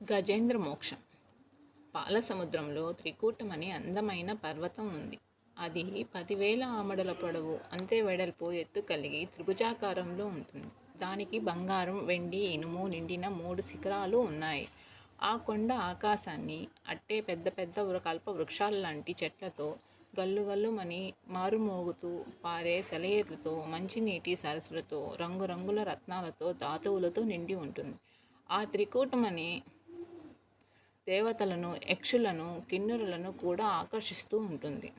గజేంద్ర మోక్షం. పాల సముద్రంలో త్రికూటం అనే అందమైన పర్వతం ఉంది. అది పదివేల ఆమడల పొడవు అంతే వెడల్పు ఎత్తు కలిగి త్రిభుజాకారంలో ఉంటుంది. దానికి బంగారం వెండి ఇనుము నిండిన మూడు శిఖరాలు ఉన్నాయి. ఆ కొండ ఆకాశాన్ని అట్టే పెద్ద పెద్ద కల్ప వృక్షాలు లాంటి చెట్లతో గల్లుగల్లుమని మారుమోగుతూ పారే సెలయేర్లతో మంచినీటి సరస్సులతో రంగురంగుల రత్నాలతో ధాతువులతో నిండి ఉంటుంది. ఆ త్రికూటమనే దేవతలను యక్షులను కిన్నెరులను కూడా ఆకర్షిస్తూ ఉంటుంది.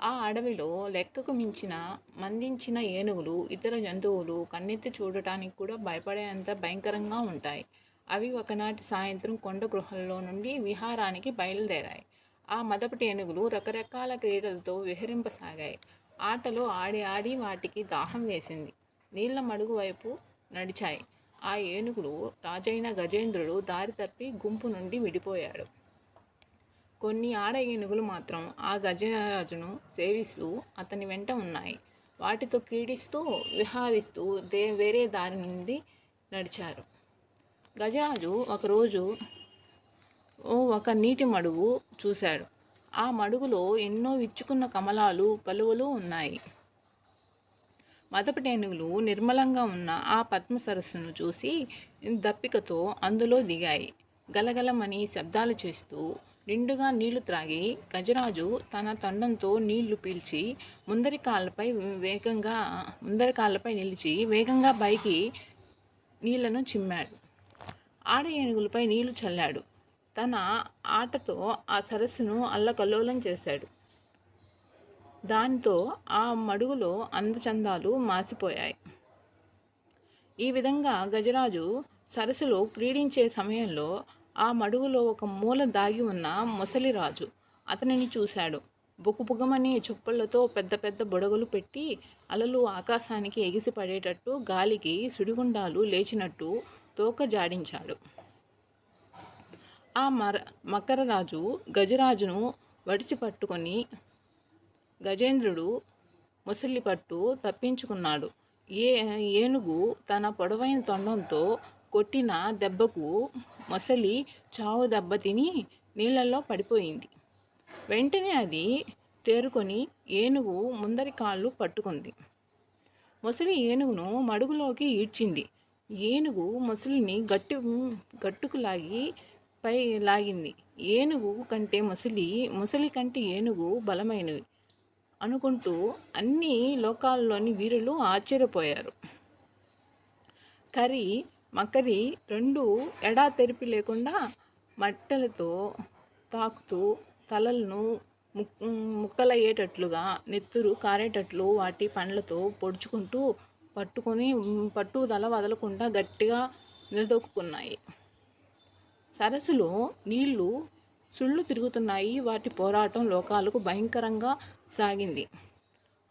ఆ అడవిలో లెక్కకు మించిన మందించిన ఏనుగులు ఇతర జంతువులు కన్నెత్తి చూడటానికి కూడా భయపడేంత భయంకరంగా ఉంటాయి. అవి ఒకనాటి సాయంత్రం కొండ గృహల్లో నుండి విహారానికి బయలుదేరాయి. ఆ మదపటి ఏనుగులు రకరకాల క్రీడలతో విహరింపసాగాయి. ఆటలో ఆడి ఆడి వాటికి దాహం వేసింది. నీళ్ళ మడుగు వైపు నడిచాయి. ఆ ఏనుగులు రాజైన గజేంద్రుడు దారి తప్పి గుంపు నుండి విడిపోయాడు. కొన్ని ఆడ ఏనుగులు మాత్రం ఆ గజరాజును సేవిస్తూ అతని వెంట ఉన్నాయి. వాటితో క్రీడిస్తూ విహారిస్తూ దే వేరే దారి నుండి నడిచారు. గజరాజు ఒకరోజు ఓ ఒక నీటి మడుగు చూశాడు. ఆ మడుగులో ఎన్నో విచ్చుకున్న కమలాలు కలువలు ఉన్నాయి. మదపటేనుగులు నిర్మలంగా ఉన్న ఆ పద్మ సరస్సును చూసి దప్పికతో అందులో దిగాయి. గలగలమని శబ్దాలు చేస్తూ నిండుగా నీళ్ళు త్రాగి గజరాజు తన తొండంతో నీళ్ళు పీల్చి ముందరి కాళ్ళపై వేగంగా ముందరి కాళ్ళపై నిలిచి వేగంగా పైకి నీళ్ళను చిమ్మాడు. ఆడ ఏనుగులపై నీళ్ళు చల్లాడు. తన ఆటతో ఆ సరస్సును అల్లకల్లోలం చేశాడు. దానితో ఆ మడుగులో అందచందాలు మాసిపోయాయి. ఈ విధంగా గజరాజు సరస్సులో క్రీడించే సమయంలో ఆ మడుగులో ఒక మూల దాగి ఉన్న ముసలిరాజు అతనిని చూశాడు. బుకుబుగమని చుప్పళ్ళతో పెద్ద పెద్ద బుడగలు పెట్టి అలలు ఆకాశానికి ఎగిసి పడేటట్టు గాలికి సుడిగుండాలు లేచినట్టు తోక జాడించాడు. ఆ మర మకరరాజు గజరాజును వడిచి పట్టుకొని గజేంద్రుడు ముసలి పట్టు తప్పించుకున్నాడు. ఏ ఏనుగు తన పొడవైన తొండంతో కొట్టిన దెబ్బకు మొసలి చావు దెబ్బ తిని నీళ్ళల్లో పడిపోయింది. వెంటనే అది తేరుకొని ఏనుగు ముందరి కాళ్ళు పట్టుకుంది. మొసలి ఏనుగును మడుగులోకి ఈడ్చింది. ఏనుగు మొసలిని గట్టి గట్టుకు లాగి పై లాగింది. ఏనుగు కంటే మొసలి మొసలి కంటే ఏనుగు బలమైనవి. అనుకుంటూ అన్ని లోకాల్లోని వీరులు ఆశ్చర్యపోయారు. కరి మకరి రెండు ఎడా తెరిపి లేకుండా మట్టలతో తాకుతూ తలలను ముక్కలయ్యేటట్లుగా నెత్తురు కారేటట్లు వాటి పండ్లతో పొడుచుకుంటూ పట్టుకొని పట్టుదల వదలకుండా గట్టిగా నిలదొక్కున్నాయి. సరస్సులో నీళ్ళు సుళ్ళు తిరుగుతున్నాయి. వాటి పోరాటం లోకాలకు భయంకరంగా సాగింది.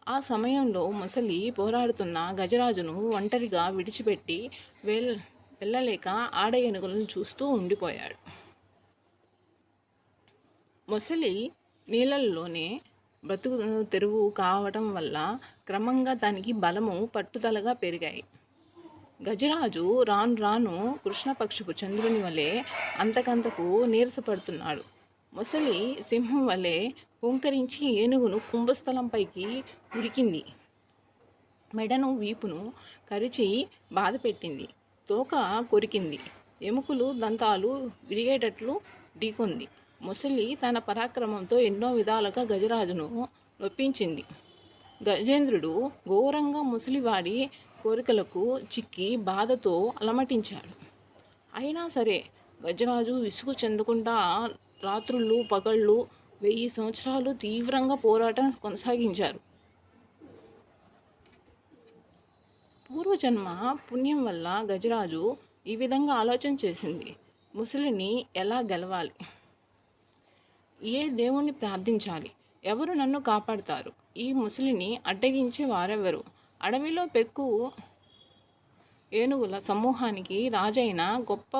ఆ సమయంలో ముసలి పోరాడుతున్న గజరాజును ఒంటరిగా విడిచిపెట్టి వెల్ వెళ్ళలేక ఆడ ఏనుగులను చూస్తూ ఉండిపోయాడు. మొసలి నీళ్ళల్లోనే బ్రతుకు తెరువు కావటం వల్ల క్రమంగా దానికి బలము పట్టుదలగా పెరిగాయి. గజరాజు రాను రాను కృష్ణపక్షపు చంద్రుని వలె అంతకంతకు నీరసపడుతున్నాడు. మొసలి సింహం వలె హుంకరించి ఏనుగును కుంభస్థలంపైకి ఉరికింది. మెడను వీపును కరిచి బాధ పెట్టింది తోక కొరికింది. ఎముకలు దంతాలు విరిగేటట్లు ఢీకొంది. ముసలి తన పరాక్రమంతో ఎన్నో విధాలుగా గజరాజును నొప్పించింది. గజేంద్రుడు ఘోరంగా ముసలివాడి కోరికలకు చిక్కి బాధతో అలమటించాడు. అయినా సరే గజరాజు విసుగు చెందకుండా రాత్రులు పగళ్ళు వెయ్యి సంవత్సరాలు తీవ్రంగా పోరాటం కొనసాగించారు. పూర్వజన్మ పుణ్యం వల్ల గజరాజు ఈ విధంగా ఆలోచన చేసింది. ముసలిని ఎలా గెలవాలి? ఏ దేవుణ్ణి ప్రార్థించాలి? ఎవరు నన్ను కాపాడతారు? ఈ ముసలిని అడ్డగించే వారెవరు? అడవిలో పెక్కు ఏనుగుల సమూహానికి రాజైన గొప్ప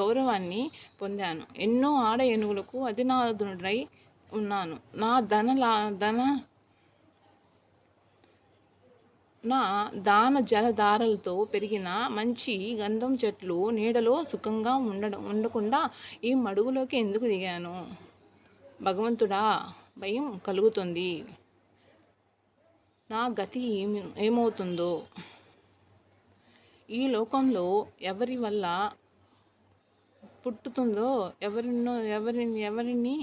గౌరవాన్ని పొందాను. ఎన్నో ఆడ ఏనుగులకు అధినాథుడై ఉన్నాను. నా ధన ధన నా దాన జలధారలతో పెరిగిన మంచి గంధం చెట్లు నీడలో సుఖంగా ఉండడం ఉండకుండా ఈ మడుగులోకి ఎందుకు దిగాను? భగవంతుడా భయం కలుగుతుంది. నా గతి ఏమి ఏమవుతుందో? ఈ లోకంలో ఎవరి వల్ల పుట్టుతుందో ఎవరినో ఎవరిని ఎవరిని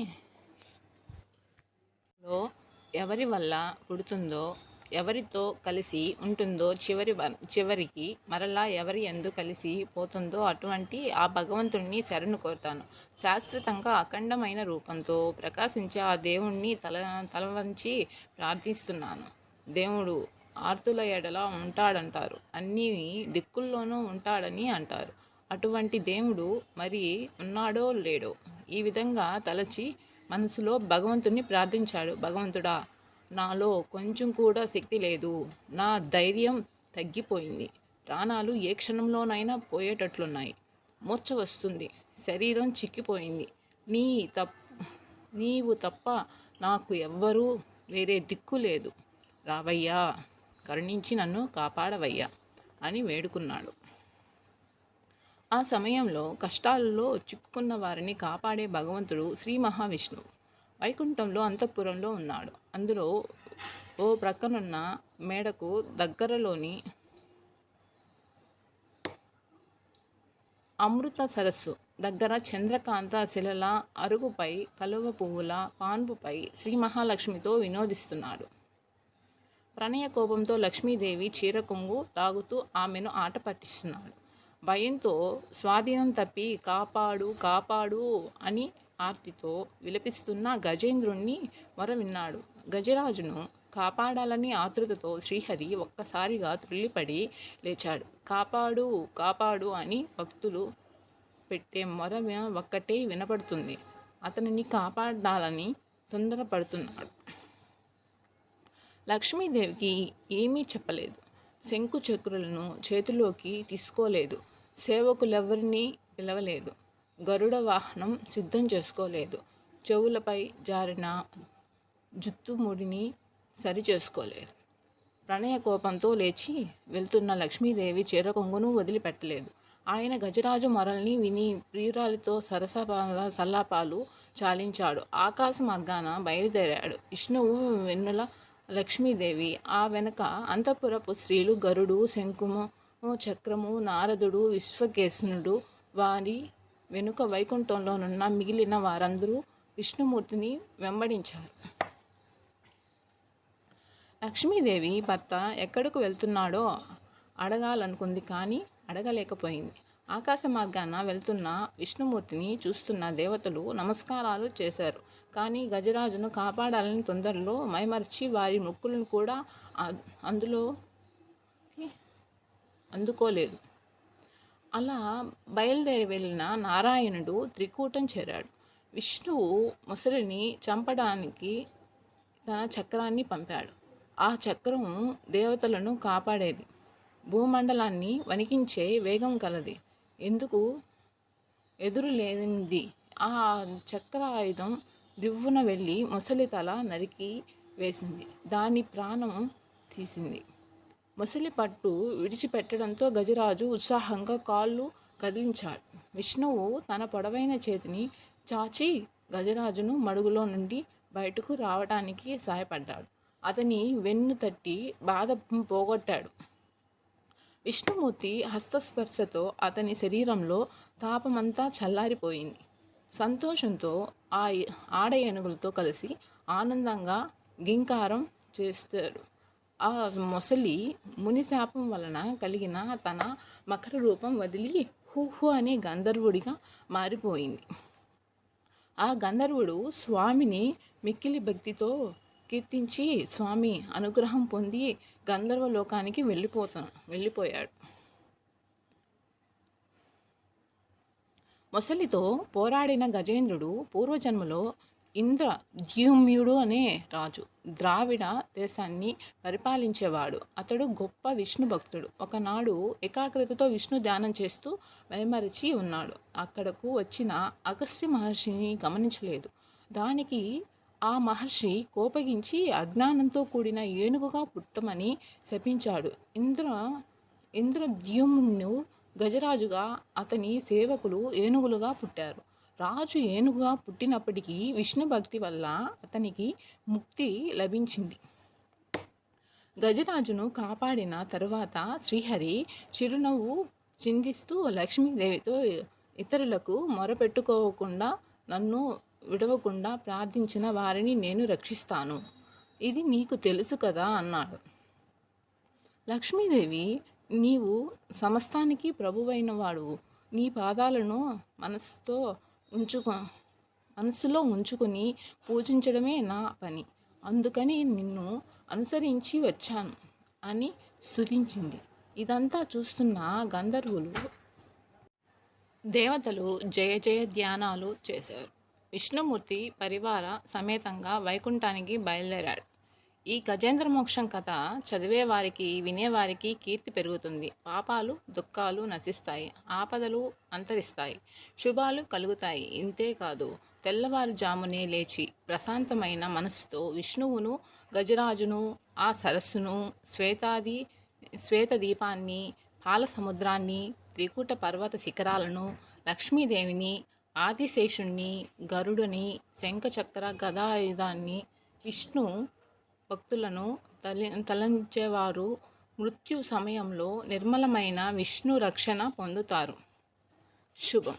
లో ఎవరి వల్ల పుడుతుందో ఎవరితో కలిసి ఉంటుందో చివరి వ- చివరికి మరలా ఎవరి ఎందు కలిసి పోతుందో అటువంటి ఆ భగవంతుణ్ణి శరణు కోరుతాను. శాశ్వతంగా అఖండమైన రూపంతో ప్రకాశించే ఆ దేవుణ్ణి తల తలవంచి ప్రార్థిస్తున్నాను. దేవుడు ఆర్తుల ఎడల ఉంటాడంటారు. అన్ని దిక్కుల్లోనూ ఉంటాడని అంటారు. అటువంటి దేవుడు మరి ఉన్నాడో లేడో ఈ విధంగా తలచి మనసులో భగవంతుణ్ణి ప్రార్థించాడు. భగవంతుడా నాలో కొంచెం కూడా శక్తి లేదు. నా ధైర్యం తగ్గిపోయింది. ప్రాణాలు ఏ క్షణంలోనైనా పోయేటట్లున్నాయి. మూర్ఛ వస్తుంది. శరీరం చిక్కిపోయింది. నీ తప్ నీవు తప్ప నాకు ఎవ్వరూ వేరే దిక్కు లేదు. రావయ్యా కరుణించి నన్ను కాపాడవయ్యా అని వేడుకున్నాడు. ఆ సమయంలో కష్టాలలో చిక్కుకున్న వారిని కాపాడే భగవంతుడు శ్రీ మహావిష్ణువు వైకుంఠంలో అంతఃపురంలో ఉన్నాడు. అందులో ఓ ప్రక్కనున్న మేడకు దగ్గరలోని అమృత సరస్సు దగ్గర చంద్రకాంత శిలల అరుగుపై కలువ పువ్వుల పాన్పుపై శ్రీ మహాలక్ష్మితో వినోదిస్తున్నాడు. ప్రణయ కోపంతో లక్ష్మీదేవి చీర కొంగు లాగుతూ ఆమెను ఆట పట్టిస్తున్నాడు. భయంతో స్వాధీనం తప్పి కాపాడు కాపాడు అని ఆర్తితో విలపిస్తున్న గజేంద్రుణ్ణి మొర విన్నాడు గజరాజును కాపాడాలని ఆతృతతో శ్రీహరి ఒక్కసారిగా త్రుల్లిపడి లేచాడు. కాపాడు కాపాడు అని భక్తులు పెట్టే మొర ఒక్కటే వినపడుతుంది. అతనిని కాపాడాలని తొందరపడుతున్నాడు. లక్ష్మీదేవికి ఏమీ చెప్పలేదు. శంకు చక్రులను చేతిలోకి తీసుకోలేదు. సేవకులెవరినీ పిలవలేదు. గరుడ వాహనం సిద్ధం చేసుకోలేదు. చెవులపై జారిన జుత్తుముడిని సరి చేసుకోలేదు ప్రణయ కోపంతో లేచి వెళ్తున్న లక్ష్మీదేవి చీర కొంగును వదిలిపెట్టలేదు. ఆయన గజరాజు మొరల్ని విని ప్రియురాలితో సరసపాల సల్లాపాలు చాలించాడు. ఆకాశ మార్గాన బయలుదేరాడు. విష్ణువు వెన్నుల లక్ష్మీదేవి ఆ వెనక అంతఃపురపు స్త్రీలు గరుడు శంకుము చక్రము నారదుడు విశ్వకేశనుడు వారి వెనుక వైకుంఠంలోనున్న మిగిలిన వారందరూ విష్ణుమూర్తిని వెంబడించారు. లక్ష్మీదేవి భర్త ఎక్కడకు వెళ్తున్నాడో అడగాలనుకుంది కానీ అడగలేకపోయింది. ఆకాశ మార్గాన వెళ్తున్న విష్ణుమూర్తిని చూస్తున్న దేవతలు నమస్కారాలు చేశారు. కానీ గజరాజును కాపాడాలని తొందరలో మైమర్చి వారి మొక్కులను కూడా అందులో అందుకోలేదు. అలా బయలుదేరి వెళ్ళిన నారాయణుడు త్రికూటం చేరాడు. విష్ణువు ముసలిని చంపడానికి తన చక్రాన్ని పంపాడు. ఆ చక్రం దేవతలను కాపాడేది. భూమండలాన్ని వణికించే వేగం కలది. ఎందుకు? ఎదురు లేనిది. ఆ చక్ర ఆయుధం రివ్వున వెళ్ళి ముసలి తల నరికి వేసింది. దాని ప్రాణం తీసింది. ముసలి పట్టు విడిచిపెట్టడంతో గజరాజు ఉత్సాహంగా కాళ్ళు కదిలించాడు. విష్ణువు తన పొడవైన చేతిని చాచి గజరాజును మడుగులో నుండి బయటకు రావటానికి సహాయపడ్డాడు. అతని వెన్ను తట్టి బాధ పోగొట్టాడు. విష్ణుమూర్తి హస్తస్పర్శతో అతని శరీరంలో తాపమంతా చల్లారిపోయింది. సంతోషంతో ఆ ఆడ ఏనుగులతో కలిసి ఆనందంగా గింకారం చేస్తాడు. ఆ మొసలి మునిశాపం వలన కలిగిన తన మకర రూపం వదిలి హుహు అనే గంధర్వుడిగా మారిపోయింది. ఆ గంధర్వుడు స్వామిని మిక్కిలి భక్తితో కీర్తించి స్వామి అనుగ్రహం పొంది గంధర్వ లోకానికి వెళ్ళిపోతా వెళ్ళిపోయాడు. మొసలితో పోరాడిన గజేంద్రుడు పూర్వజన్మలో ఇంద్ర ద్యుమ్యుడు అనే రాజు ద్రావిడ దేశాన్ని పరిపాలించేవాడు. అతడు గొప్ప విష్ణు భక్తుడు. ఒకనాడు ఏకాగ్రతతో విష్ణు ధ్యానం చేస్తూ మైమరిచి ఉన్నాడు. అక్కడకు వచ్చిన అగస్త్య మహర్షిని గమనించలేదు. దానికి ఆ మహర్షి కోపగించి అజ్ఞానంతో కూడిన ఏనుగుగా పుట్టమని శపించాడు. ఇంద్ర ఇంద్రద్యుమ్ను గజరాజుగా అతని సేవకులు ఏనుగులుగా పుట్టారు. రాజు ఏనుగుగా పుట్టినప్పటికీ విష్ణు భక్తి వల్ల అతనికి ముక్తి లభించింది. గజరాజును కాపాడిన తరువాత శ్రీహరి చిరునవ్వు చిందిస్తూ లక్ష్మీదేవితో ఇతరులకు మొరపెట్టుకోకుండా నన్ను విడవకుండా ప్రార్థించిన వారిని నేను రక్షిస్తాను. ఇది నీకు తెలుసు కదా అన్నాడు. లక్ష్మీదేవి నీవు సమస్తానికి ప్రభువైన వాడు నీ పాదాలను మనసుతో ఉంచుకో మనసులో ఉంచుకొని పూజించడమే నా పని. అందుకని నిన్ను అనుసరించి వచ్చాను అని స్తుతించింది. ఇదంతా చూస్తున్న గంధర్వులు దేవతలు జయ జయ ధ్యానాలు చేశారు. విష్ణుమూర్తి పరివార సమేతంగా వైకుంఠానికి బయలుదేరాడు. ఈ గజేంద్ర మోక్షం కథ చదివేవారికి వినేవారికి కీర్తి పెరుగుతుంది. పాపాలు దుఃఖాలు నశిస్తాయి. ఆపదలు అంతరిస్తాయి. శుభాలు కలుగుతాయి. ఇంతేకాదు తెల్లవారుజామునే లేచి ప్రశాంతమైన మనస్సుతో విష్ణువును గజరాజును ఆ సరస్సును శ్వేతాది శ్వేత దీపాన్ని పాల సముద్రాన్ని త్రికూట పర్వత శిఖరాలను లక్ష్మీదేవిని ఆదిశేషుణ్ణి గరుడుని శంఖచక్ర గదాయుధాన్ని విష్ణు భక్తులను తలి తలంచేవారు. మృత్యు సమయంలో నిర్మలమైన విష్ణు రక్షణ పొందుతారు. శుభం.